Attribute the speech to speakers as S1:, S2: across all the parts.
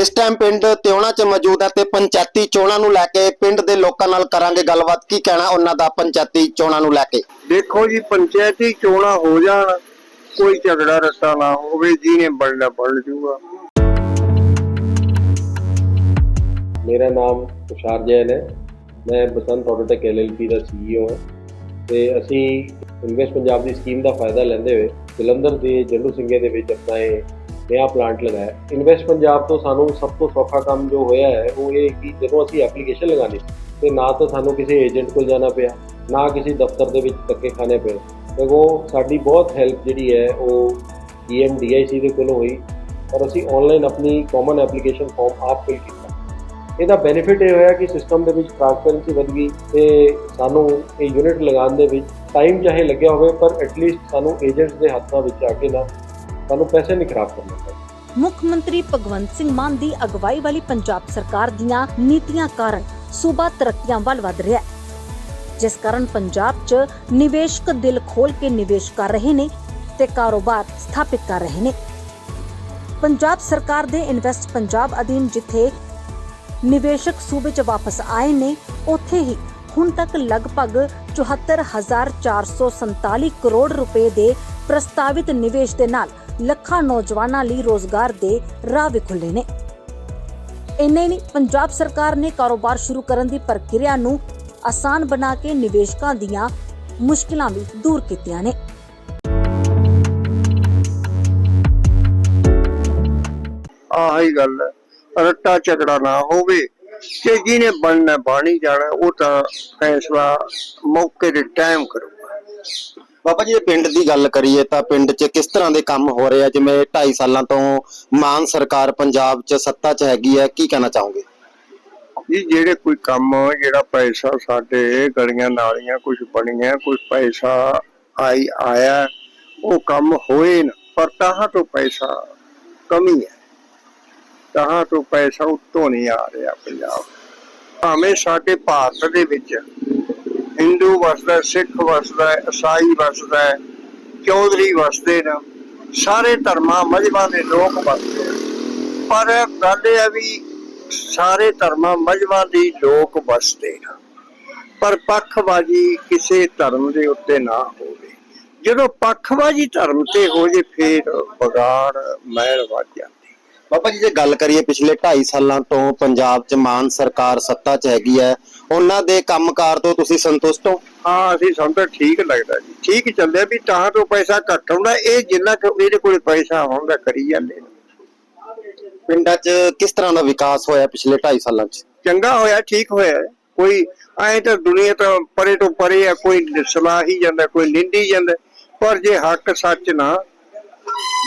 S1: ਇਸ ਟਾਈਮ ਪਿੰਡ ਤਿਉਣਾ 'ਚ ਮੌਜੂਦ ਹੈ ਤੇ ਪੰਚਾਇਤੀ ਚੋਣਾਂ ਨੂੰ ਲੈ ਕੇ ਪਿੰਡ ਦੇ ਲੋਕਾਂ ਨਾਲ ਕਰਾਂਗੇ ਗੱਲਬਾਤ। ਕੀ ਕਹਿਣਾ ਉਹਨਾਂ ਦਾ ਪੰਚਾਇਤੀ ਚੋਣਾਂ ਨੂੰ ਲੈ ਕੇ?
S2: ਦੇਖੋ ਜੀ ਪੰਚਾਇਤੀ ਚੋਣਾਂ ਹੋ ਜਾਣ ਕੋਈ ਝਗੜਾ ਰੱਟਾ ਨਾ ਹੋਵੇ ਜਿਹਨੇ ਬਣਨਾ ਬਣ ਜੂਗਾ।
S3: ਮੇਰਾ ਨਾਮ ਤੁਸ਼ਾਰ ਜੈਨ ਹੈ। ਮੈਂ ਬਸੰਤ ਆਟੋਟੈਕ ਐਲਐਲਪੀ ਦਾ ਸੀਈਓ ਹਾਂ। ਤੇ ਅਸੀਂ ਇਨਵੈਸਟ ਪੰਜਾਬ ਦੀ ਸਕੀਮ ਦਾ ਫਾਇਦਾ ਲੈਂਦੇ ਹੋਏ ਜਲੰਧਰ ਦੇ ਜੰਡੂ ਸਿੰਘੇ ਦੇ ਵਿੱਚ ਆਪਣਾ ਇਹ ਨਵਾਂ ਪਲਾਂਟ ਲਗਾਇਆ। ਇਨਵੈਸਟ ਪੰਜਾਬ ਤੋਂ ਸਾਨੂੰ ਸਭ ਤੋਂ ਸੌਖਾ ਕੰਮ ਜੋ ਹੋਇਆ ਹੈ, ਉਹ ਇਹ ਕਿ ਜਦੋਂ ਅਸੀਂ ਐਪਲੀਕੇਸ਼ਨ ਲਗਾਣੀ ਸੀ ਤੇ ਨਾ ਤਾਂ ਸਾਨੂੰ ਕਿਸੇ ਏਜੰਟ ਕੋਲ ਜਾਣਾ ਪਿਆ, ਨਾ ਕਿਸੇ ਦਫ਼ਤਰ ਦੇ ਵਿੱਚ ਧੱਕੇ ਖਾਣੇ ਪਏ। ਸਗੋਂ ਸਾਡੀ ਬਹੁਤ ਹੈਲਪ ਜਿਹੜੀ ਹੈ, ਉਹ E ਈਐਮਡੀਆਈਸੀ ਦੇ ਕੋਲੋਂ ਹੋਈ, ਔਰ ਅਸੀਂ ਆਨਲਾਈਨ ਆਪਣੀ ਕਾਮਨ ਐਪਲੀਕੇਸ਼ਨ ਫਾਰਮ ਆਪ ਫਿਲ ਕੀਤਾ। ਇਹਦਾ ਬੈਨੀਫਿਟ ਇਹ ਹੋਇਆ ਕਿ ਸਿਸਟਮ ਦੇ ਵਿੱਚ ਟ੍ਰਾਂਸਪੇਰੈਂਸੀ ਵਧ ਗਈ, ਤੇ ਸਾਨੂੰ ਇਹ ਯੂਨਿਟ ਲਗਾਉਣ ਦੇ ਵਿੱਚ ਟਾਈਮ ਚਾਹੇ ਲੱਗਿਆ ਹੋਵੇ, ਪਰ ਐਟਲੀਸਟ ਸਾਨੂੰ ਏਜੰਟਸ ਦੇ ਹੱਥਾਂ ਵਿੱਚ ਆ ਕੇ ਨਾ ਸਾਨੂੰ ਪੈਸੇ ਨਹੀਂ ਖਰਾਬ ਕਰਨੇ ਪਏ
S4: ਮੁੱਖ ਮੰਤਰੀ ਭਗਵੰਤ ਸਿੰਘ ਮਾਨ ਦੀ ਅਗਵਾਈ ਵਾਲੀ ਪੰਜਾਬ ਸਰਕਾਰ ਦੀਆਂ ਨੀਤੀਆਂ ਕਾਰਨ ਸੂਬਾ ਤਰੱਕੀਆਂ ਵੱਲ ਵਧ ਰਿਹਾ ਹੈ। ਜਿਸ ਕਾਰਨ ਪੰਜਾਬ 'ਚ ਨਿਵੇਸ਼ਕ ਦਿਲ ਖੋਲ ਕੇ ਨਿਵੇਸ਼ ਕਰ ਰਹੇ ਨੇ ਤੇ ਕਾਰੋਬਾਰ ਸਥਾਪਿਤ ਕਰ ਰਹੇ ਨੇ। ਪੰਜਾਬ ਸਰਕਾਰ ਦੇ ਇਨਵੈਸਟ ਪੰਜਾਬ ਅਧੀਨ ਜਿੱਥੇ ਨਿਵੇਸ਼ਕ ਸੂਬੇ 'ਚ ਵਾਪਸ ਆਏ ਨੇ, ਉੱਥੇ ਹੀ ਹੁਣ ਤੱਕ ਲਗਭਗ 74447 ਕਰੋੜ ਰੁਪਏ ਦੇ ਪ੍ਰਸਤਾਵਿਤ ਨਿਵੇਸ਼ ਦੇ ਨਾਲ ਲੱਖਾਂ ਨੌਜਵਾਨਾਂ ਲਈ ਰੋਜ਼ਗਾਰ ਦੇ ਰਾਹ ਵੀ ਖੁੱਲੇ ਨੇ। ਇੰਨੇ ਨਹੀਂ, ਪੰਜਾਬ ਸਰਕਾਰ ਨੇ ਕਾਰੋਬਾਰ ਸ਼ੁਰੂ ਕਰਨ ਦੀ ਪ੍ਰਕਿਰਿਆ ਨੂੰ ਆਸਾਨ ਬਣਾ ਕੇ ਨਿਵੇਸ਼ਕਾਂ ਦੀਆਂ ਮੁਸ਼ਕਲਾਂ ਵੀ ਦੂਰ ਕੀਤੀਆਂ ਨੇ।
S2: ਆਹੀ ਗੱਲ ਰੱਟਾ ਝਗੜਾ ਨਾ ਹੋਵੇ ਤੇ ਜਿਹਨੇ ਬਣਨਾ, ਬਾਣੀ ਜਾਣਾ, ਉਹ ਤਾਂ ਫੈਸਲਾ ਮੌਕੇ ਦੇ ਟਾਈਮ ਕਰੂਗਾ।
S1: ਬਾਬਾ ਜੀ ਪਿੰਡ ਦੀ ਗੱਲ ਕਰੀਏ ਤਾਂ ਪਿੰਡ 'ਚ ਕਿਸ ਤਰ੍ਹਾਂ ਦੇ ਕੰਮ ਹੋ ਰਹੇ ਆ? ਜਿਵੇਂ 2.5 ਸਾਲਾਂ ਤੋਂ ਮਾਨ ਸਰਕਾਰ ਪੰਜਾਬ 'ਚ ਸੱਤਾ 'ਚ ਹੈਗੀ ਹੈ, ਕੀ ਕਹਿਣਾ ਚਾਹੋਗੇ?
S2: ਜੀ, ਜਿਹੜੇ ਕੋਈ ਕੰਮ, ਜਿਹੜਾ ਪੈਸਾ ਸਾਡੇ ਗਲੀਆਂ ਨਾਲੀਆਂ ਕੁਝ ਬਣੀਆਂ, ਕੋਈ ਪੈਸਾ ਆਈ, ਆਇਆ, ਉਹ ਕੰਮ ਹੋਏ ਨਾ, ਪਰ ਤਾਹਾਂ ਤੋਂ ਪੈਸਾ ਕਮੀ ਹੈ। ਤਾਹਾਂ ਤੋਂ ਪੈਸਾ ਉੱਤੋਂ ਨਹੀਂ ਆ ਰਿਹਾ ਪੰਜਾਬ। ਭਾਵੇਂ ਸਾਡੇ ਭਾਰਤ ਦੇ ਵਿੱਚ ਹਿੰਦੂ ਵਸਦਾ ਸਿੱਖ ਵਸਦਾ ਹੈ, ਈਸਾਈ ਵਸਦਾ ਚੌਧਰੀ ਵਸਦੇ ਨੇ ਸਾਰੇ ਧਰਮਾਂ ਮਜ਼ਬਾਂ ਦੇ ਲੋਕ ਵਸਦੇ ਪਰ ਗੱਲ ਇਹ ਆ ਵੀ ਸਾਰੇ ਧਰਮਾਂ ਮਜ਼ਬਾਂ ਦੇ ਲੋਕ ਵਸਦੇ ਨੇ। ਪਰ ਪੱਖਬਾਜੀ ਕਿਸੇ ਧਰਮ ਦੇ ਉੱਤੇ ਨਾ ਹੋਵੇ। ਜਦੋਂ ਪੱਖਬਾਜੀ ਧਰਮ ਤੇ ਹੋ ਜੇ ਫੇਰ ਵਿਗਾੜ ਮਹਿਰ ਵੱਜ
S1: ਬਾਬਾ ਜੀ ਜੇ ਗੱਲ ਕਰੀਏ ਪਿਛਲੇ 2.5 ਸਾਲਾਂ ਤੋਂ ਪੰਜਾਬ 'ਚ ਮਾਨ ਸਰਕਾਰ ਸੱਤਾ 'ਚ ਹੈਗੀ ਹੈ ਉਹਨਾਂ ਦੇ ਕੰਮਕਾਰ ਤੋਂ ਤੁਸੀਂ ਸੰਤੁਸ਼ਟ ਹੋ?
S2: ਹਾਂ ਅਸੀਂ ਸਾਨੂੰ ਤਾਂ ਠੀਕ ਲੱਗਦਾ ਜੀ। ਠੀਕ ਚੱਲਿਆ ਵੀ ਤਾਂ ਤੋਂ ਪੈਸਾ ਘੱਟ ਆਉਂਦਾ ਇਹ ਜਿੰਨਾ ਕੁ ਇਹਦੇ ਕੋਲ ਪੈਸਾ ਹੁੰਦਾ ਕਰੀ ਜਾਂਦੇ ਨੇ।
S1: ਪਿੰਡਾਂ 'ਚ ਕਿਸ ਤਰ੍ਹਾਂ ਦਾ ਵਿਕਾਸ ਹੋਇਆ ਪਿਛਲੇ 2.5 ਸਾਲਾਂ 'ਚ?
S2: ਚੰਗਾ ਹੋਇਆ ਠੀਕ ਹੋਇਆ। ਕੋਈ ਐ ਤਾਂ ਦੁਨੀਆ ਤਾਂ ਪਰੇ ਤੋਂ ਪਰੇ ਆ ਕੋਈ ਸਲਾਹ ਹੀ ਜਾਂਦਾ ਕੋਈ ਨਿੰਦੀ ਜਾਂਦਾ। ਪਰ ਜੇ ਹੱਕ ਸੱਚ ਨਾ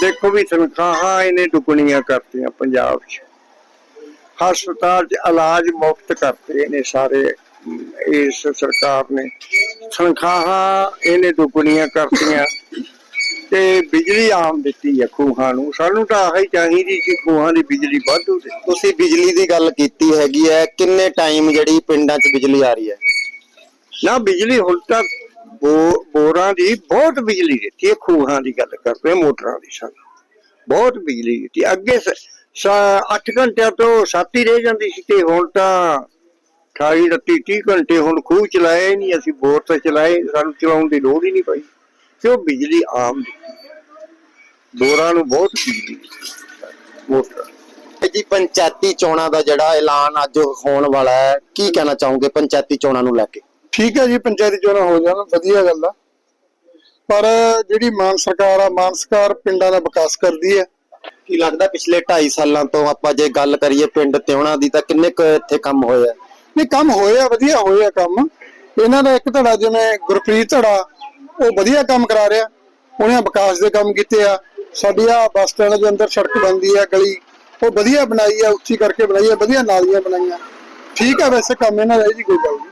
S2: ਦੇਖੋ ਵੀ ਤਨਖਾਹਾਂ ਇਹਨੇ ਦੁਗਣੀਆਂ ਕਰਤੀਆਂ ਪੰਜਾਬ 'ਚ। ਹਸਪਤਾਲ 'ਚ ਇਲਾਜ ਮੁਫਤ ਕਰਤੇ ਨੇ ਸਾਰੇ ਇਸ ਸਰਕਾਰ ਨੇ। ਤਨਖਾਹਾਂ ਇਹਨੇ ਦੁਗਣੀਆਂ ਕਰਤੀਆਂ ਤੇ ਬਿਜਲੀ ਆਮ ਦਿੱਤੀ ਹੈ ਖੂਹਾਂ ਨੂੰ। ਸਾਨੂੰ ਤਾਂ ਆਹੀ ਚਾਹੀਦੀ ਸੀ ਖੂਹਾਂ ਦੀ ਬਿਜਲੀ ਵਾਧੂ ਦੇ
S1: ਤੁਸੀਂ ਬਿਜਲੀ ਦੀ ਗੱਲ ਕੀਤੀ ਹੈਗੀ ਹੈ ਕਿੰਨੇ ਟਾਈਮ ਜਿਹੜੀ ਪਿੰਡਾਂ 'ਚ ਬਿਜਲੀ ਆ ਰਹੀ ਹੈ?
S2: ਨਾ ਬਿਜਲੀ ਹੁਣ ਤੱਕ ਬੋਰਾਂ ਦੀ ਬਹੁਤ ਬਿਜਲੀ ਦਿੱਤੀ ਹੈ, ਖੂਹਾਂ ਦੀ ਗੱਲ ਕਰਦੇ ਮੋਟਰਾਂ ਦੀ ਸਾਨੂੰ। ਬਹੁਤ ਬਿਜਲੀ ਦਿੱਤੀ। ਅੱਗੇ 8 ਘੰਟਿਆਂ ਤੋਂ ਸੱਤ ਹੀ ਰਹਿ ਜਾਂਦੀ ਸੀ ਤੇ ਹੁਣ ਤਾਂ 28 30 30 ਘੰਟੇ ਹੁਣ ਖੂਹ ਚਲਾਏ ਨਹੀਂ, ਅਸੀਂ ਬੋਰ ਤਾਂ ਚਲਾਏ, ਸਾਨੂੰ ਚਲਾਉਣ ਦੀ ਲੋੜ ਹੀ ਨਹੀਂ ਪਈ। ਕਿਉਂ ਬਿਜਲੀ ਆਮ ਦਿੱਤੀ। ਬੋਰਾਂ ਨੂੰ ਬਹੁਤ ਬਿਜਲੀ ਮੋਟਰ।
S1: ਜੀ ਪੰਚਾਇਤੀ ਚੋਣਾਂ ਦਾ ਜਿਹੜਾ ਐਲਾਨ ਅੱਜ ਹੋਣ ਵਾਲਾ ਹੈ, ਕੀ ਕਹਿਣਾ ਚਾਹੋਗੇ ਪੰਚਾਇਤੀ ਚੋਣਾਂ ਨੂੰ ਲੈ ਕੇ?
S5: ਠੀਕ ਹੈ ਜੀ ਪੰਚਾਇਤੀ ਚੋਣਾਂ ਹੋ ਜਾਣ ਵਧੀਆ ਗੱਲ ਆ। ਪਰ ਜਿਹੜੀ ਮਾਨ ਸਰਕਾਰ ਆ ਮਾਨ ਸਰਕਾਰ ਪਿੰਡਾਂ ਦਾ ਵਿਕਾਸ ਕਰਦੀ ਹੈ।
S1: ਕੀ ਲੱਗਦਾ ਪਿਛਲੇ 2.5 ਸਾਲਾਂ ਤੋਂ ਆਪਾਂ ਜੇ ਗੱਲ ਕਰੀਏ ਪਿੰਡ ਤਿਉਣਾ ਦੀ ਤਾਂ ਕਿੰਨੇ ਕੁ ਇੱਥੇ ਕੰਮ ਹੋਇਆ
S5: ਨਹੀਂ ਕੰਮ ਹੋਇਆ ਵਧੀਆ ਹੋਇਆ ਕੰਮ। ਇਹਨਾਂ ਦਾ ਇੱਕ ਧੜਾ ਜਿਵੇਂ ਗੁਰਪ੍ਰੀਤ ਧੜਾ ਉਹ ਵਧੀਆ ਕੰਮ ਕਰਾ ਰਿਹਾ। ਉਹਨੇ ਵਿਕਾਸ ਦੇ ਕੰਮ ਕੀਤੇ ਆ। ਸਾਡੀ ਆ ਬੱਸ ਸਟੈਂਡ ਦੇ ਅੰਦਰ ਸੜਕ ਬਣਦੀ ਆ ਗਲੀ। ਉਹ ਵਧੀਆ ਬਣਾਈ ਆ ਉੱਚੀ ਕਰਕੇ ਬਣਾਈ ਆ ਵਧੀਆ ਨਾਲੀਆਂ ਬਣਾਈਆਂ। ਠੀਕ ਆ ਵੈਸੇ ਕੰਮ ਇਹਨਾਂ ਦਾ ਇਹ ਜੀ ਕੋਈ ਗੱਲ ਨਹੀਂ।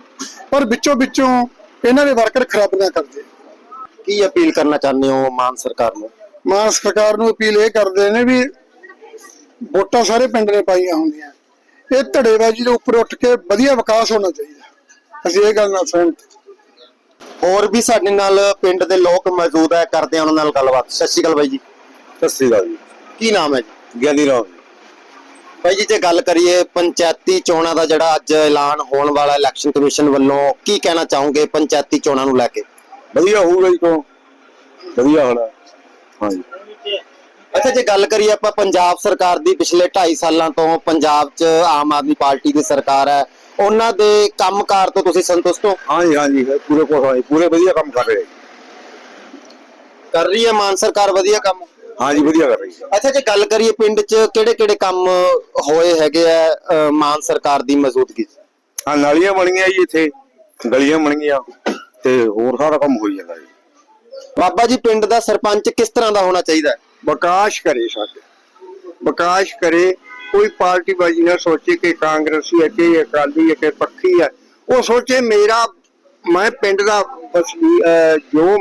S5: ਪਰ ਵਿੱਚੋਂ ਵਿੱਚੋਂ ਇਹਨਾਂ ਦੇ ਵਰਕਰ ਖਰਾਬੀਆਂ ਕਰਦੇ।
S1: ਕੀ ਅਪੀਲ ਕਰਨਾ ਚਾਹੁੰਦੇ ਹੋ ਮਾਨ ਸਰਕਾਰ ਨੂੰ?
S5: ਮਾਨ ਸਰਕਾਰ ਨੂੰ ਅਪੀਲ ਇਹ ਕਰਦੇ ਨੇ ਵੀ ਵੋਟਾਂ ਸਾਰੇ ਪਿੰਡ ਨੇ ਪਾਈਆਂ ਹੁੰਦੀਆਂ। ਇਹ ਧੜੇਬਾਜ਼ੀ ਦੇ ਉੱਪਰ ਉੱਠ ਕੇ ਵਧੀਆ ਵਿਕਾਸ ਹੋਣਾ ਚਾਹੀਦਾ। ਅਸੀਂ ਇਹ ਗੱਲ ਨਾਲ ਸਹਿਮਤ
S1: ਹੋਰ ਵੀ ਸਾਡੇ ਨਾਲ ਪਿੰਡ ਦੇ ਲੋਕ ਮੌਜੂਦ ਹੈ ਕਰਦੇ ਆ ਉਹਨਾਂ ਨਾਲ ਗੱਲਬਾਤ। ਸਤਿ ਸ਼੍ਰੀ ਅਕਾਲ ਬਾਈ ਜੀ।
S2: ਸਤਿ ਸ੍ਰੀ ਅਕਾਲ ਜੀ।
S1: ਕੀ ਨਾਮ ਹੈ ਜੀ?
S2: ਗਿਆਨੀ ਰਾਮ।
S1: ਭਾਈ ਜੀ ਜੇ ਗੱਲ ਕਰੀਏ ਪੰਚਾਇਤੀ ਚੋਣਾਂ ਦਾ ਜਿਹੜਾ ਅੱਜ ਐਲਾਨ ਹੋਣ ਵਾਲਾ ਇਲੈਕਸ਼ਨ ਕਮਿਸ਼ਨ ਵੱਲੋਂ ਕੀ ਕਹਿਣਾ ਚਾਹੋਗੇ ਪੰਚਾਇਤੀ ਚੋਣਾਂ ਨੂੰ ਲੈ ਕੇ?
S6: ਵਧੀਆ ਹੋਊਗਾ ਜੀ ਤੋਂ। ਵਧੀਆ ਹੋਣਾ। ਹਾਂਜੀ।
S1: ਅੱਛਾ ਜੇ ਗੱਲ ਕਰੀਏ ਆਪਾਂ ਪੰਜਾਬ ਸਰਕਾਰ ਦੀ ਪਿਛਲੇ 2.5 ਸਾਲਾਂ ਤੋਂ ਪੰਜਾਬ 'ਚ ਆਮ ਆਦਮੀ ਪਾਰਟੀ ਦੀ ਸਰਕਾਰ ਹੈ ਉਹਨਾਂ ਦੇ ਕੰਮਕਾਰ ਤੋਂ ਤੁਸੀਂ ਸੰਤੁਸ਼ਟ ਹੋ?
S6: ਹਾਂਜੀ ਹਾਂਜੀ। ਪੂਰੇ ਕੋਲ ਪੂਰੇ ਵਧੀਆ ਕੰਮ ਕਰ ਰਹੇ।
S1: ਕਰ ਰਹੀ ਹੈ ਮਾਨ ਸਰਕਾਰ ਵਧੀਆ ਕੰਮ?
S6: ਹਾਂਜੀ ਵਧੀਆ ਕਰ ਰਹੀ ਹੈ।
S1: ਅੱਛਾ ਜੇ ਗੱਲ ਕਰੀਏ ਪਿੰਡ 'ਚ ਕਿਹੜੇ ਕਿਹੜੇ ਕੰਮ ਹੋਏ ਹੈਗੇ ਆ ਅ, ਮਾਨ ਸਰਕਾਰ ਦੀ ਮੌਜੂਦਗੀ 'ਚ?
S6: ਹਾਂ ਨਾਲੀਆਂ ਬਣੀਆਂ ਜੀ ਇੱਥੇ ਗਲੀਆਂ ਬਣੀਆਂ ਤੇ ਹੋਰ ਸਾਰਾ ਕੰਮ ਹੋਈ ਜਾਂਦਾ ਜੀ।
S1: ਬਾਬਾ ਜੀ ਪਿੰਡ ਦਾ ਸਰਪੰਚ ਕਿਸ ਤਰ੍ਹਾਂ ਦਾ ਹੋਣਾ ਚਾਹੀਦਾ? ਹੈ
S6: ਵਿਕਾਸ ਕਰੇ ਸਾਡੇ। ਵਿਕਾਸ ਕਰੇ ਕੋਈ ਪਾਰਟੀ ਬਾਜੀ ਨਾ ਸੋਚੇ ਕਿ ਕਾਂਗਰਸੀ ਹੈ ਕਿ ਅਕਾਲੀ ਹੈ ਕਿ ਪੱਖੀ ਹੈ। ਉਹ ਸੋਚੇ ਮੇਰਾ ਮੈਂ ਪਿੰਡ ਦਾ ਅਹ, ਜੋ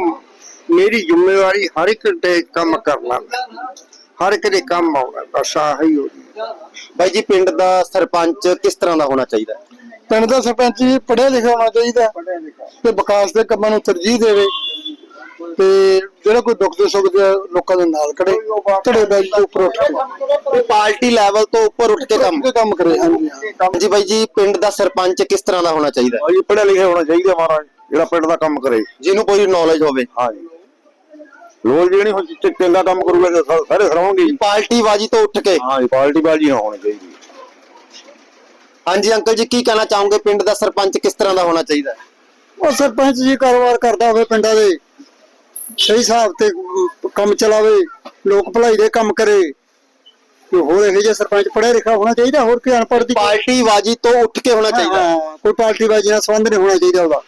S6: ਮੇਰੀ ਜ਼ਿੰਮੇਵਾਰੀ ਹਰ ਇੱਕ ਦੇ ਕੰਮ ਕਰਨਾ। ਹਰ ਇੱਕ ਦੇ ਕੰਮ ਆਉਣਾ ਬਸ ਆਹੀ ਹੋ ਜੀ।
S1: ਬਾਈ ਜੀ ਪਿੰਡ ਦਾ ਸਰਪੰਚ ਕਿਸ ਤਰ੍ਹਾਂ ਦਾ ਹੋਣਾ ਚਾਹੀਦਾ?
S7: ਪਿੰਡ ਦਾ ਸਰਪੰਚ ਜੀ ਪੜ੍ਹਿਆ ਲਿਖਿਆ ਹੋਣਾ ਚਾਹੀਦਾ। ਤੇ ਵਿਕਾਸ ਦੇ ਕੰਮਾਂ ਨੂੰ ਤਰਜੀਹ ਦੇਵੇ। ਤੇ ਜਿਹੜਾ ਕੋਈ ਦੁੱਖ ਦੇ ਸੁੱਖ ਦੇ ਲੋਕਾਂ ਦੇ ਨਾਲ ਖੜੇ ਧੜੇ ਬਾਜੀ ਦੇ ਉੱਪਰ ਉੱਠ ਕੇ।
S1: ਉਹ ਪਾਰਟੀ ਲੈਵਲ ਤੋਂ ਉੱਪਰ ਉੱਠ ਕੇ ਕੰਮ
S7: ਕੰਮ ਕਰੇ ਹਾਂਜੀ
S1: ਬਾਈ ਜੀ ਪਿੰਡ ਦਾ ਸਰਪੰਚ ਕਿਸ ਤਰ੍ਹਾਂ ਦਾ ਹੋਣਾ ਚਾਹੀਦਾ?
S6: ਜੀ ਪੜ੍ਹਿਆ ਲਿਖਿਆ ਹੋਣਾ ਚਾਹੀਦਾ ਮਹਾਰਾਜ ਜਿਹੜਾ ਪਿੰਡ ਦਾ ਕੰਮ ਕਰੇ।
S1: ਜਿਹਨੂੰ ਕੋਈ ਨੌਲੇਜ ਹੋਵੇ।
S6: ਹਾਂਜੀ। ਲੋਕ ਜਿਹੜੀ ਹੁਣ ਚ- ਚੰਗਾ ਕੰਮ ਕਰੂਗਾ ਤਾਂ ਸਾ- ਸਾਰੇ ਸਰਾਉਣਗੇ ਜੀ।
S1: ਪਾਰਟੀ ਬਾਜੀ ਤੋਂ ਉੱਠ ਕੇ।
S6: ਹਾਂਜੀ ਪਾਰਟੀ ਬਾਜੀ ਨਾ ਹੋਣੀ ਚਾਹੀਦੀ।
S1: ਹਾਂਜੀ ਅੰਕਲ ਜੀ ਕੀ ਕਹਿਣਾ ਚਾਹੋਗੇ? ਪਿੰਡ ਦਾ ਸਰਪੰਚ ਕਿਸ ਤਰ੍ਹਾਂ ਦਾ ਹੋਣਾ ਚਾਹੀਦਾ? ਹੈ?
S7: ਉਹ ਸਰਪੰਚ ਜੀ ਕਾਰੋਬਾਰ ਕਰਦਾ ਹੋਵੇ ਪਿੰਡਾਂ ਦੇ ਸਹੀ ਹਿਸਾਬ ਤੇ ਕੰਮ ਚਲਾਵੇ ਲੋਕ ਭਲਾਈ ਦੇ ਕੰਮ ਕਰੇ। ਤੇ ਹੋਰ ਇਹੋ ਜਿਹਾ ਸਰਪੰਚ ਪੜ੍ਹਿਆ ਲਿਖਿਆ ਹੋਣਾ ਚਾਹੀਦਾ ਹੋਰ ਕੋਈ ਅਨਪੜ੍ਹ ਦੀ
S1: ਪਾਰਟੀ ਬਾਜੀ ਤੋਂ ਉੱਠ ਕੇ ਹੋਣਾ ਚਾਹੀਦਾ। ਹੈ।
S7: ਹਾਂ, ਕੋਈ ਪਾਰਟੀ ਬਾਜੀ ਨਾਲ ਸੰਬੰਧ ਨਹੀਂ ਹੋਣਾ ਚਾਹੀਦਾ ਉਹਦਾ।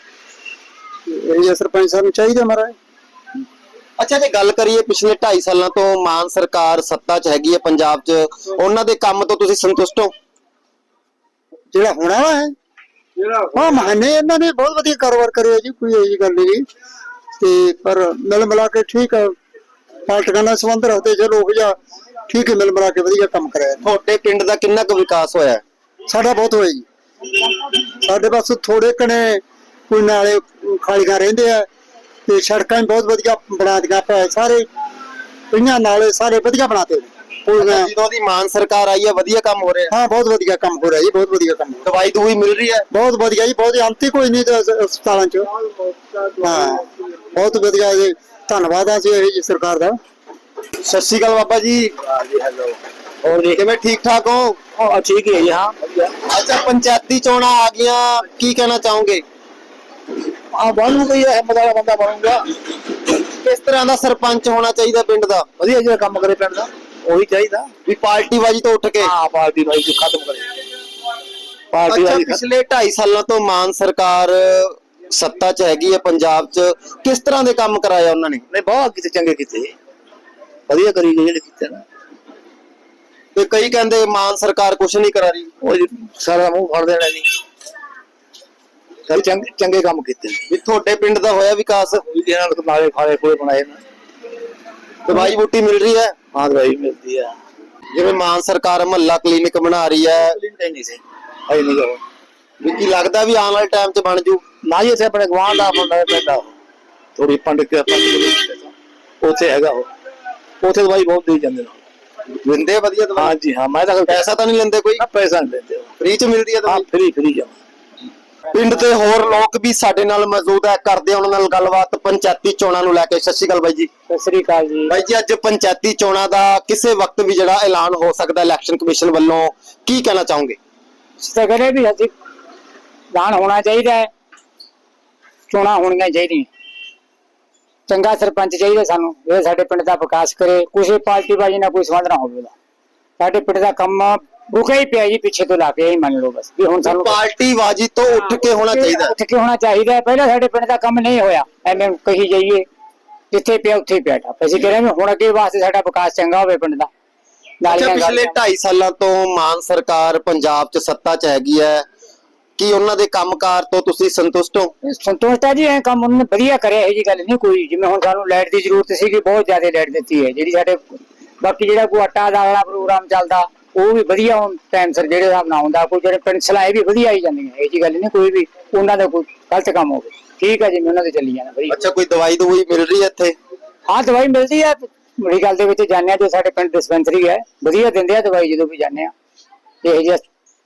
S7: ਇਹ ਜਿਹਾ ਸਰਪੰਚ ਸਾਨੂੰ ਚਾਹੀਦਾ ਮਹਾਰਾਜ।
S1: ਅੱਛਾ ਜੇ ਗੱਲ ਕਰੀਏ ਪਿਛਲੇ 2.5 ਸਾਲਾਂ ਤੋਂ ਮਾਨ ਸਰਕਾਰ ਸੱਤਾ 'ਚ ਹੈਗੀ ਹੈ ਪੰਜਾਬ 'ਚ ਉਹਨਾਂ ਦੇ ਕੰਮ ਤੋਂ ਤੁਸੀਂ ਸੰਤੁਸ਼ਟ ਹੋ?
S7: ਜਿਹੜਾ ਹੋਣਾ ਵਾ ਹੈ ਹਾਂ ਮਹਾਨੇ ਇਹਨਾਂ ਨੇ ਬਹੁਤ ਵਧੀਆ ਕਾਰੋਬਾਰ ਕਰਿਆ ਜੀ ਕੋਈ ਇਹੀ ਗੱਲ ਨਹੀਂ ਤੇ ਪਰ ਮਿਲ ਮਿਲਾ ਕੇ ਠੀਕ ਆ ਪਾਰਟੀਆਂ ਨਾਲ ਸੰਬੰਧ ਰੱਖਦੇ ਜੇ ਲੋਕ ਜਾਂ ਠੀਕ ਹੈ ਮਿਲ ਮਿਲਾ ਕੇ ਵਧੀਆ ਕੰਮ ਕਰਿਆ
S1: ਤੁਹਾਡੇ ਪਿੰਡ ਦਾ ਕਿੰਨਾ ਕੁ ਵਿਕਾਸ ਹੋਇਆ? ਹੈ?
S7: ਸਾਡਾ ਬਹੁਤ ਹੋਇਆ ਜੀ। ਸਾਡੇ ਪਾਸ ਥੋੜੇ ਕਣੇ ਕੋਈ ਨਾਲੇ ਖਾਲੀਆਂ ਰਹਿੰਦੇ ਆ ਤੇ ਸੜਕਾਂ ਵੀ ਬਹੁਤ ਵਧੀਆ ਬਣਾ ਦਿੱਤੀਆਂ ਪਏ ਸਾਰੇ ਪਈਆਂ ਨਾਲੇ ਸਾਰੇ ਵਧੀਆ ਬਣਾਤੇ ਨਾ।
S1: ਜਦੋਂ ਦੀ ਮਾਨ ਸਰਕਾਰ ਆਈ ਹੈ ਵਧੀਆ ਕੰਮ ਹੋ ਰਿਹਾ। ਹੈ
S7: ਹਾਂ ਬਹੁਤ ਵਧੀਆ ਕੰਮ ਹੋ ਰਿਹਾ ਜੀ ਬਹੁਤ ਵਧੀਆ ਕੰਮ ਹੋ ਰਿਹਾ।
S1: ਦਵਾਈ ਦੂਈ ਮਿਲ ਰਹੀ ਹੈ?
S7: ਬਹੁਤ ਵਧੀਆ ਜੀ ਬਹੁਤ ਅੰਤ ਕੋਈ ਨਹੀਂ ਹਸਪਤਾਲਾਂ ਚ। ਹਾਂ ਬਹੁਤ ਵਧੀਆ ਜੀ ਧੰਨਵਾਦ ਆ ਜੀ ਇਹ ਜੀ ਸਰਕਾਰ ਦਾ।
S1: ਸਤਿ ਸ਼੍ਰੀ ਅਕਾਲ ਬਾਬਾ ਜੀ।
S6: ਹਾਂਜੀ ਹੈਲੋ
S1: ਹੋਰ ਜੀ ਠੀਕ ਠਾਕ ਹੋ?
S6: ਹਾਂ ਠੀਕ ਹੈ ਜੀ ਹਾਂ
S1: ਅੱਛਾ ਪੰਚਾਇਤੀ ਚੋਣਾਂ ਆ ਗਈਆਂ ਕੀ ਕਹਿਣਾ ਚਾਹੋਗੇ?
S6: ਆ ਬਣੂ ਕੋਈ ਅਹਿਮਦ ਵਾਲਾ ਬੰਦਾ ਬਣੂਗਾ।
S1: ਕਿਸ ਤਰ੍ਹਾਂ ਦਾ ਸਰਪੰਚ ਹੋਣਾ ਚਾਹੀਦਾ ਪਿੰਡ ਦਾ?
S6: ਵਧੀਆ ਜਿਹੜਾ ਕੰਮ ਕਰੇ ਪਿੰਡ ਦਾ। ਉਹੀ ਚਾਹੀਦਾ।
S1: ਵੀ ਪਾਰਟੀ ਬਾਜੀ ਤੋਂ ਉੱਠ ਕੇ।
S6: ਹਾਂ ਪਾਰਟੀ ਬਾਜੀ ਨੂੰ ਖਤਮ ਕਰੇ। ਪਾਰਟੀ
S1: ਅੱਛਾ ਪਿਛਲੇ 2.5 ਸਾਲਾਂ ਤੋਂ ਮਾਨ ਸਰਕਾਰ ਸੱਤਾ 'ਚ ਹੈਗੀ ਹੈ ਪੰਜਾਬ 'ਚ। ਕਿਸ ਤਰ੍ਹਾਂ ਦੇ ਕੰਮ ਕਰਾਇਆ ਉਹਨਾਂ ਨੇ?
S6: ਨਹੀਂ ਬਹੁਤ ਕਿਤੇ ਚੰਗੇ ਕੀਤੇ। ਵਧੀਆ ਕਰੀ ਗਏ ਜਿਹੜੇ ਕੀਤੇ ਨਾ।
S1: ਤੇ ਕਈ ਕਹਿੰਦੇ ਮਾਨ ਸਰਕਾਰ ਕੁਝ ਨਹੀਂ ਕਰਾ ਰਹੀ।
S6: ਉਹ ਜੀ ਸਾਰਾ ਮੂੰਹ ਫੜ ਦੇਣਾ ਨਹੀਂ ਸਾਰੇ ਚੰਗੇ ਚੰਗੇ ਕੰਮ ਕੀਤੇ ਨੇ।
S1: ਵੀ ਤੁਹਾਡੇ ਪਿੰਡ ਦਾ ਹੋਇਆ ਵਿਕਾਸ?
S6: ਇਹਨਾਂ ਨੂੰ ਨਾਲੇ ਖਾਲੇ ਖੋਲੇ ਬਣਾਏ ਨੇ।
S1: ਦਵਾਈ ਬੂਟੀ ਮਿਲ ਰਹੀ ਹੈ?
S6: ਹਾਂ ਦਵਾਈ ਮਿਲਦੀ ਆ
S1: ਜਿਵੇਂ ਮਾਨ ਸਰਕਾਰ ਮਹੱਲਾ ਕਲੀਨਿਕ ਬਣਾ ਰਹੀ ਹੈ।
S6: ਨਹੀਂ ਸੀ। ਅਈ ਨਹੀਂ ਗਾ।
S1: ਵੀ ਕੀ ਲੱਗਦਾ ਵੀ ਆਉਣ ਵਾਲੇ ਟਾਈਮ 'ਚ ਬਣ ਜੂ?
S6: ਨਾ ਜੀ ਇੱਥੇ ਆਪਣੇ ਗਵਾਂ ਦਾ ਮੁੰਡਾ ਪੈਂਦਾ ਥੋੜੀ ਪੰਡ ਕੇ ਪੰਡ ਉੱਥੇ ਹੈਗਾ ਉਹ। ਉੱਥੇ ਦਵਾਈ ਬਹੁਤ ਦੇ ਜਾਂਦੇ ਨੇ।
S1: ਦਿੰਦੇ ਵਧੀਆ ਦਵਾਈ?
S6: ਹਾਂ ਜੀ ਹਾਂ ਮੈਂ ਤਾਂ
S1: ਪੈਸਾ ਤਾਂ ਨਹੀਂ ਲੈਂਦੇ ਕੋਈ?
S6: ਨਾ ਪੈਸਾ ਨਹੀਂ ਉਹ।
S1: ਫ੍ਰੀ 'ਚ ਮਿਲਦੀ ਹੈ
S6: ਹਾਂ
S1: ਦਵਾਈ
S6: ਫਰੀ ਫਰੀ ਜਾ
S1: ਪਿੰਡ ਦੇ ਹੋਰ ਲੋਕ ਵੀ ਸਾਡੇ ਨਾਲ ਮੌਜੂਦ ਹੈ। ਕਰਦੇ ਆ ਉਹਨਾਂ ਨਾਲ ਗੱਲਬਾਤ। ਪੰਚਾਇਤੀ ਚੋਣਾਂ ਨੂੰ ਲੈ ਕੇ। ਸਤਿ ਸ਼੍ਰੀ ਅਕਾਲ ਬਾਈ ਜੀ।
S7: ਸਤਿ ਸ੍ਰੀ ਅਕਾਲ ਜੀ।
S1: ਬਾਈ ਜੀ ਅੱਜ ਪੰਚਾਇਤੀ ਚੋਣਾਂ ਦਾ ਕਿਸੇ ਵਕਤ ਵੀ ਜਿਹੜਾ ਐਲਾਨ ਹੋ ਸਕਦਾ ਇਲੈਕਸ਼ਨ ਕਮਿਸ਼ਨ ਵੱਲੋਂ। ਕੀ ਕਹਿਣਾ ਚਾਹੋਗੇ?
S8: ਤਾਂ ਕਹਿੰਦੇ ਵੀ ਅਸੀਂ ਦਾਨ ਹੋਣਾ ਚਾਹੀਦਾ ਹੈ। ਚੋਣਾਂ ਹੋਣੀਆਂ ਚਾਹੀਦੀਆਂ। ਚੰਗਾ ਸਰਪੰਚ ਚਾਹੀਦਾ ਸਾਨੂੰ। ਇਹ ਸਾਡੇ ਪਿੰਡ ਦਾ ਵਿਕਾਸ ਕਰੇ ਕਿਸੇ ਪਾਰਟੀ ਬਾਜੀ ਨਾਲ ਕੋਈ ਸੰਬੰਧ ਨਾ ਹੋਵੇ ਉਹਦਾ। ਸਾਡੇ ਪਿੰਡ ਦਾ ਕੰਮ ਰੁਕਿਆ ਹੀ ਪਿਆ ਜੀ ਪਿੱਛੇ ਤੋਂ ਲਾ ਕੇ ਮੰਨ ਲਓ ਬਸ। ਵੀ ਹੁਣ ਸਾਨੂੰ
S1: ਪਾਰਟੀ ਬਾਜੀ ਤੋਂ ਉੱਠ ਕੇ ਹੋਣਾ ਚਾਹੀਦਾ।
S8: ਉੱਠ ਕੇ ਹੋਣਾ ਚਾਹੀਦਾ ਹੈ। ਪਹਿਲਾਂ ਸਾਡੇ ਪਿੰਡ ਦਾ ਕੰਮ ਨਹੀਂ ਹੋਇਆ। ਐਵੇਂ ਕਹੀ ਜਾਈਏ ਜਿੱਥੇ ਪਿਆ ਉੱਥੇ ਹੀ ਪਿਆ ਠੱਪ ਅਸੀਂ ਕਹਿ ਰਹੇ ਹਾਂ ਹੁਣ ਅੱਗੇ ਵਾਸਤੇ ਸਾਡਾ ਵਿਕਾਸ ਚੰਗਾ ਹੋਵੇ ਪਿੰਡ ਦਾ।
S1: ਅੱਛਾ
S8: ਨਾਲੀਆਂ
S1: ਪਿਛਲੇ
S8: ਗਾਲੀਆਂ-
S1: 2.5 ਸਾਲਾਂ ਤੋਂ ਮਾਨ ਸਰਕਾਰ ਪੰਜਾਬ 'ਚ ਸੱਤਾ 'ਚ ਹੈਗੀ ਹੈ। ਕੀ ਉਹਨਾਂ ਦੇ ਕੰਮਕਾਰ ਤੋਂ ਤੁਸੀਂ ਸੰਤੁਸ਼ਟ ਹੋ?
S8: ਸੰਤੋਸ਼ ਤਾਂ ਜੀ ਇਹ ਕੰਮ ਉਹਨਾਂ ਨੇ ਵਧੀਆ ਕਰਿਆ ਇਹ ਜੀ ਗੱਲ ਨਹੀਂ ਕੋਈ। ਜਿਵੇਂ ਹੁਣ ਸਾਨੂੰ ਲਾਈਟ ਦੀ ਜ਼ਰੂਰਤ ਸੀਗੀ ਬਹੁਤ ਜ਼ਿਆਦਾ ਲਾਈਟ ਦਿੱਤੀ ਹੈ। ਜਿਹੜੀ ਸਾਡੇ ਬਾਕੀ ਜਿਹੜਾ ਕੋਈ ਆਟਾ ਦਾਲ ਵਾਲਾ ਪ੍ਰੋਗਰਾਮ ਚੱਲਦਾ ਉਹ ਵੀ ਵਧੀਆ ਹੁਣ ਟਾਈਮ ਸਿਰ ਜਿਹੜੇ ਹਿਸਾਬ ਨਾਲ ਆਉਂਦਾ ਕੋਈ ਜਿਹੜੇ ਪੈਨਸਲਾਂ ਇਹ ਵੀ ਵਧੀਆ ਆਈ ਜਾਂਦੀਆਂ ਇਹ ਜੀ ਗੱਲ ਨਹੀਂ ਕੋਈ ਵੀ ਉਹਨਾਂ ਦਾ ਕੋਈ ਗਲਤ ਕੰਮ ਹੋਵੇ। ਠੀਕ ਹੈ ਜਿਵੇਂ ਉਹਨਾਂ ਦੇ ਚੱਲੀ ਜਾਂਦਾ ਵਧੀਆ।
S1: ਅੱਛਾ ਕੋਈ ਦਵਾਈ ਦਵਾਈ ਮਿਲ ਰਹੀ ਹੈ ਇੱਥੇ?
S8: ਹਾਂ ਦਵਾਈ ਮਿਲਦੀ ਹੈ ਮੈਡੀਕਲ ਦੇ ਵਿੱਚ ਜਾਂਦੇ ਆ ਜੋ ਸਾਡੇ ਪਿੰਡ ਡਿਸਪੈਂਸਰੀ ਹੈ ਵਧੀਆ ਦਿੰਦੇ ਆ ਦਵਾਈ ਜਦੋਂ ਵੀ ਜਾਂਦੇ ਆ। ਇਹ ਜਿਹੀ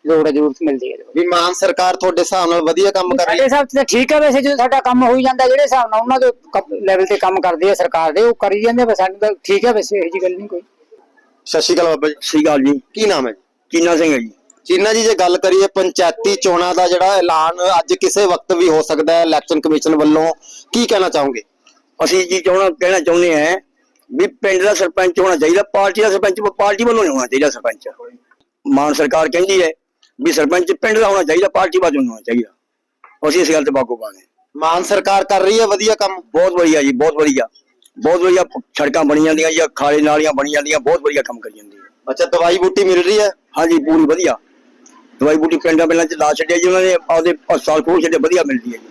S8: ਲੋੜ ਹੈ ਜ਼ਰੂਰਤ ਮਿਲਦੀ ਹੈ
S1: ਵੀ ਮਾਨ ਸਰਕਾਰ ਤੁਹਾਡੇ ਹਿਸਾਬ ਨਾਲ ਵਧੀਆ ਕੰਮ ਕਰ ਰਹੀ
S8: ਸਾਡੇ
S1: ਹੈ
S8: ਹਿਸਾਬ ਤੇ ਤਾਂ ਠੀਕ ਹੈ ਵੈਸੇ ਜਦੋਂ ਸਾਡਾ ਕੰਮ ਹੋਈ ਜਾਂਦਾ ਜਿਹੜੇ ਹਿਸਾਬ ਨਾਲ ਉਹਨਾਂ ਦੇ ਲੈਵਲ ਤੇ ਕੰਮ ਕਰਦੇ ਆ ਸਰਕਾਰ ਦੇ ਉਹ ਕਰੀ ਜਾਂਦੇ ਬਸ ਸਾਨੂੰ ਠੀਕ ਹੈ ਵੈਸੇ ਇਹੋ ਜਿਹੀ ਗੱਲ ਨਹੀਂ ਕੋਈ।
S1: ਸਤਿ ਸ਼੍ਰੀ ਅਕਾਲ ਬਾਬਾ ਜੀ।
S9: ਸਹੀ ਗੱਲ ਜੀ।
S1: ਕੀ ਨਾਮ ਹੈ
S9: ਚੀਨਾ ਸਿੰਘ ਹੈ ਜੀ।
S1: ਚੀਨਾ ਜੀ ਜੇ ਗੱਲ ਕਰੀਏ ਪੰਚਾਇਤੀ ਚੋਣਾਂ ਦਾ ਜਿਹੜਾ ਐਲਾਨ ਅੱਜ ਕਿਸੇ ਵਕਤ ਵੀ ਹੋ ਸਕਦਾ ਹੈ ਇਲੈਕਸ਼ਨ ਕਮਿਸ਼ਨ ਵੱਲੋਂ ਕੀ ਕਹਿਣਾ ਚਾਹੋਗੇ?
S9: ਅਸੀਂ ਜੀ ਚਾਹਣਾ ਕਹਿਣਾ ਚਾਹੁੰਦੇ ਹਾਂ ਵੀ ਪਿੰਡ ਦਾ ਸਰਪੰਚ ਹੋਣਾ ਚਾਹੀਦਾ ਪਾਰਟੀ ਦਾ ਸਰਪੰਚ ਪਾਰਟੀ ਵੱਲੋਂ ਨਹੀਂ ਹੋਣਾ ਚਾਹੀਦਾ ਸਰਪੰਚ। ਮਾਨ ਸਰਕਾਰ ਕਹਿੰਦੀ ਹੈ ਵੀ ਸਰਪੰਚ ਪਿੰਡ ਦਾ ਹੋਣਾ ਚਾਹੀਦਾ ਪਾਰਟੀ ਵੱਲੋਂ ਨਹੀਂ ਹੋਣਾ ਚਾਹੀਦਾ। ਅਸੀਂ ਇਸ ਗੱਲ ਤੇ ਬਾਗੋ ਪਾਗੇ
S1: ਮਾਨ ਸਰਕਾਰ ਕਰ ਰਹੀ ਹੈ ਵਧੀਆ ਕੰਮ?
S9: ਬਹੁਤ ਵਧੀਆ ਜੀ ਬਹੁਤ ਵਧੀਆ। ਬਹੁਤ ਵਧੀਆ ਸੜਕਾਂ ਬਣੀ ਜਾਂਦੀਆਂ ਜੀ ਖਾਲੇ ਨਾਲੀਆਂ ਬਣੀ ਜਾਂਦੀਆਂ ਬਹੁਤ ਵਧੀਆ ਕੰਮ ਕਰੀ ਜਾਂਦੀ ਹੈ।
S1: ਅੱਛਾ ਦਵਾਈ ਬੂਟੀ ਮਿਲ ਰਹੀ ਹੈ?
S9: ਹਾਂਜੀ ਪੂਰੀ ਵਧੀਆ। ਦਵਾਈ ਬੂਟੀ ਪਿੰਡਾਂ ਪਿੰਡਾਂ ਚ ਲਾ ਛੱਡਿਆ ਜੀ ਉਹਨਾਂ ਨੇ ਆਪਦੇ ਹਸਪਤਾਲ ਖੋਲ ਛੱਡੇ ਵਧੀਆ ਮਿਲਦੀ ਹੈ ਜੀ।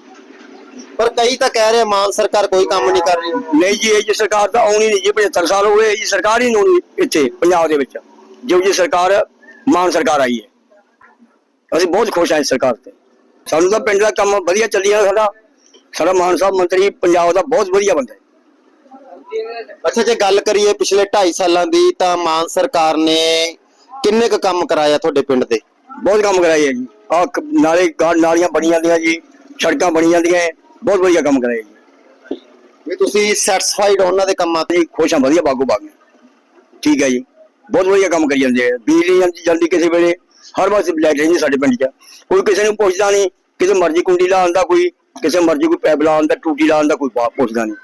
S1: ਪਰ ਕਈ ਤਾਂ ਕਹਿ ਰਹੇ ਮਾਨ ਸਰਕਾਰ ਕੋਈ ਕੰਮ ਨਹੀਂ ਕਰ ਰਹੀ।
S9: ਨਹੀਂ ਜੀ ਇਹ ਜੀ ਸਰਕਾਰ ਤਾਂ ਆਉਣੀ ਨਹੀਂ ਜੀ 75 ਸਾਲ ਹੋ ਗਏ ਜੀ ਸਰਕਾਰ ਹੀ ਨਹੀਂ ਇੱਥੇ ਪੰਜਾਬ ਦੇ ਵਿੱਚ। ਜੋ ਜੀ ਸਰਕਾਰ ਮਾਨ ਸਰਕਾਰ ਆਈ ਹੈ। ਅਸੀਂ ਬਹੁਤ ਖੁਸ਼ ਹਾਂ ਇਸ ਸਰਕਾਰ ਤੇ। ਸਾਨੂੰ ਤਾਂ ਪਿੰਡ ਦਾ ਕੰਮ ਵਧੀਆ ਚੱਲੀ ਜਾਂਦਾ ਸਾਡਾ ਸਾਡਾ ਮਾਨ ਸਾਹਿਬ ਮੰਤਰੀ ਪੰਜਾਬ ਦਾ ਬਹੁਤ ਵਧੀਆ ਬੰਦਾ ਹੈ।
S1: ਅੱਛਾ ਜੇ ਗੱਲ ਕਰੀਏ ਪਿਛਲੇ 2.5 ਸਾਲਾਂ ਦੀ ਤਾਂ ਮਾਨ ਸਰਕਾਰ ਨੇ ਕਿੰਨੇ ਕੁ ਕੰਮ ਕਰਾਇਆ ਤੁਹਾਡੇ ਪਿੰਡ ਦੇ?
S9: ਬਹੁਤ ਕੰਮ ਕਰਾਇਆ ਜੀ। ਆ ਨਾਲੇ ਗਾੜ ਨਾਲੀਆਂ ਬਣੀ ਜਾਂਦੀਆਂ ਜੀ ਸੜਕਾਂ ਬਣੀ ਜਾਂਦੀਆਂ ਹੈ, ਬਹੁਤ ਵਧੀਆ ਕੰਮ ਕਰਾਇਆ ਜੀ।
S1: ਵੀ ਤੁਸੀਂ ਸੈਟੀਸਫਾਈਡ ਹੋ ਉਹਨਾਂ ਦੇ ਕੰਮਾਂ ਤੋਂ?
S9: ਖੁਸ਼ ਹਾਂ ਵਧੀਆ ਬਾਗੋ ਬਾਗ। ਠੀਕ ਹੈ ਜੀ। ਬਹੁਤ ਵਧੀਆ ਕੰਮ ਕਰੀ ਜਾਂਦੇ ਆ। ਬਿਜਲੀ ਜਾਂਦੀ ਜਲਦੀ ਕਿਸੇ ਵੇਲੇ ਹਰ ਵਾਰ ਲਾਈਟ ਰਹਿੰਦੀ ਸਾਡੇ ਪਿੰਡ 'ਚ। ਕੋਈ ਕਿਸੇ ਨੂੰ ਪੁੱਛਦਾ ਨਹੀਂ ਕਿਸੇ ਮਰਜ਼ੀ ਕੁੰਡੀ ਲਾਉਣ ਦਾ ਕੋਈ ਕਿਸੇ ਮਰਜ਼ੀ ਕੋਈ ਪੈਪ ਲਾਉਣ ਦਾ ਟੂਟੀ ਲਾਉਣ ਦਾ ਕੋਈ ਪੁੱਛਦਾ ਨਹੀਂ।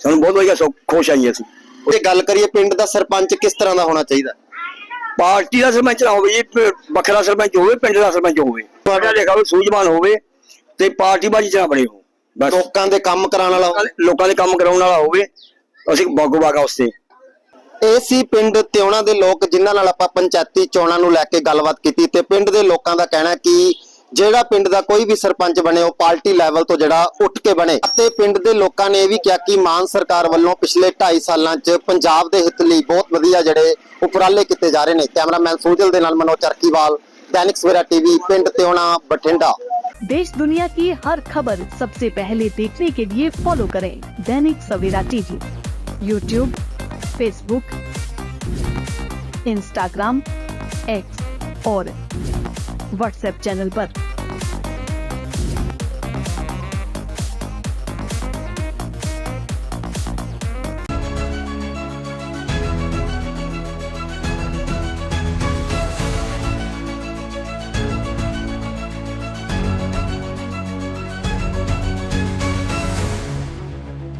S9: ਸਾਨੂੰ ਬਹੁਤ ਵਧੀਆ ਸੋ ਖੁਸ਼ ਜੀ ਅਸੀਂ।
S1: ਜੇ ਗੱਲ ਕਰੀਏ ਪਿੰਡ ਦਾ ਸਰਪੰਚ ਕਿਸ ਤਰ੍ਹਾਂ ਦਾ ਹੋਣਾ ਚਾਹੀਦਾ?
S9: ਪਾਰਟੀ ਦਾ ਸਰਪੰਚ ਨਾ ਹੋਵੇ ਜੀ ਪ- ਵੱਖਰਾ ਸਰਪੰਚ ਹੋਵੇ ਪਿੰਡ ਦਾ ਸਰਪੰਚ ਹੋਵੇ। ਤੁਹਾਡਾ ਲਿਖਾ ਹੋਵੇ ਸੂਝਵਾਨ ਹੋਵੇ ਤੇ ਪਾਰਟੀ ਬਾਜੀ ਚ ਨਾ ਬਣੇ ਹੋ ਬਸ।
S1: ਲੋਕਾਂ ਦੇ ਕੰਮ ਕਰਾਉਣ ਵਾਲਾ ਹੋਵੇ।
S9: ਲੋਕਾਂ ਦੇ ਕੰਮ ਕਰਾਉਣ ਵਾਲਾ ਹੋਵੇ ਅਸੀਂ ਬਾਗੋ ਬਾਗਾ ਉਸ ਤੇ।
S1: ਇਹ ਸੀ ਪਿੰਡ ਤਿਉਣਾ ਦੇ ਲੋਕ ਜਿਨ੍ਹਾਂ ਨਾਲ ਆਪਾਂ ਪੰਚਾਇਤੀ ਚੋਣਾਂ ਨੂੰ ਲੈ ਕੇ ਗੱਲਬਾਤ ਕੀਤੀ ਤੇ ਪਿੰਡ ਦੇ ਲੋਕਾਂ ਦਾ ਕਹਿਣਾ ਕਿ ਜਿਹੜਾ ਪਿੰਡ ਦਾ ਕੋਈ ਵੀ ਸਰਪੰਚ ਬਣੇ ਉਹ ਪਾਰਟੀ ਲੈਵਲ ਤੋਂ ਜਿਹੜਾ ਉੱਠ ਕੇ ਬਣੇ ਤੇ ਪਿੰਡ ਦੇ ਲੋਕਾਂ ਨੇ ਇਹ ਵੀ ਕਿਹਾ ਕਿ ਮਾਨ ਸਰਕਾਰ ਵੱਲੋਂ ਪਿਛਲੇ 2.5 ਸਾਲਾਂ 'ਚ ਪੰਜਾਬ ਦੇ ਹਿੱਤ ਲਈ ਬਹੁਤ ਵਧੀਆ ਜਿਹੜੇ ਉਪਰਾਲੇ ਕੀਤੇ ਜਾ ਰਹੇ ਨੇ ਕੈਮਰਾਮੈਨ ਸੋਜਲ ਦੇ ਨਾਲ ਮਨੋਜ ਚਰਕੀਵਾਲ ਦੈਨਿਕ ਸਵੇਰਾ ਟੀਵੀ ਪਿੰਡ ਤਿਉਣਾ ਬਠਿੰਡਾ
S10: देश दुनिया की हर खबर सबसे पहले देखने के लिए फॉलो करें Dainik Savera TV YouTube Facebook Instagram X और व्हाट्सएप चैनल पर।